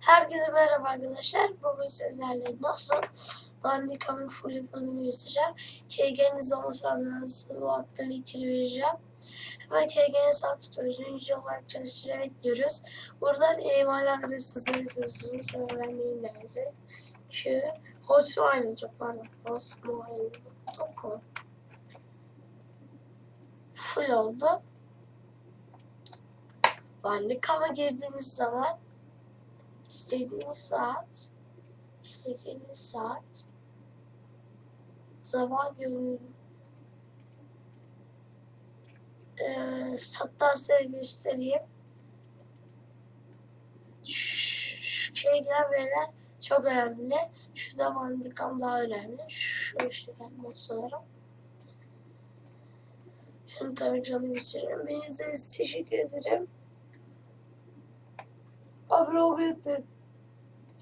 Herkese merhaba arkadaşlar. Bugün sizlerle nasıl Bandicam'ın full yapıldığını göstereceğim. KG'niz olması lazım. Bu hafta linkini vereceğim. Hemen KG'ye sağ tıklıyoruz. Ünlü olarak çalışır evet diyoruz. Buradan email adresinizi yazıyorsunuz. Hemen vermeyin lazım. Şu Hotmail çok pardon. Hotmail.com Full oldu. Bandicam'a girdiğiniz zaman istediğiniz saat istediğiniz saat zaman yönünü ee, hatta size göstereyim şu, şu keyifler veriler çok önemli şu zaman dikkat daha önemli şu işte masalarım Şimdi tabii ekranı geçiriyorum. Beni izlediğiniz teşekkür ederim. Abre o